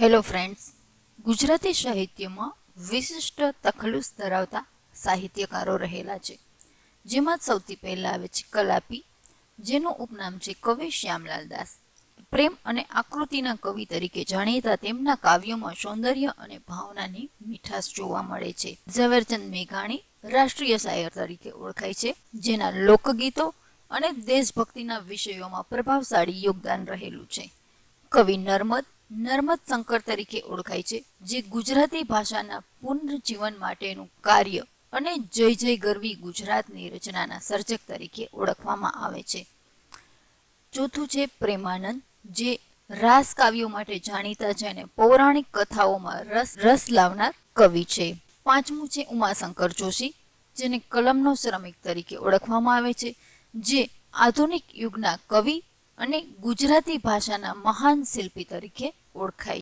Hello friends Gujarati સાહિત્યમાં વિશિષ્ટ તખલુસ ધરાવતા સાહિત્યકારો રહેલા છે. જેમાં સૌથી પહેલા આવે છે કલાપી, જેનું ઉપનામ છે કવિ શ્યામલાલ દાસ. પ્રેમ અને આકૃતિના કવિ તરીકે જાણીતા તેમના કાવ્યોમાં સૌંદર્ય અને ભાવનાની મીઠાશ જોવા મળે છે. ઝવેરચંદ મેઘાણી રાષ્ટ્રીય શાયર તરીકે ઓળખાય છે, જેના લોકગીતો અને દેશભક્તિના વિષયોમાં પ્રભાવશાળી યોગદાન રહેલું છે. કવિ નર્મદ નર્મદ શંકર તરીકે ઓળખાય છે, જે ગુજરાતી ભાષાના પુનર્જીવન માટેનું કાર્ય અને જય જય ગરવી ગુજરાતની રચનાના સર્જક તરીકે ઓળખવામાં આવે છે. ચોથું છે પ્રેમાનંદ, જે રાસ કાવ્યો માટે જાણીતા છે અને પૌરાણિક કથાઓમાં રસ રસ લાવનાર કવિ છે. પાંચમું છે ઉમાશંકર જોશી, જેને કલમનો શ્રમિક તરીકે ઓળખવામાં આવે છે, જે આધુનિક યુગના કવિ અને ગુજરાતી ભાષાના મહાન શિલ્પી તરીકે ઓળખાય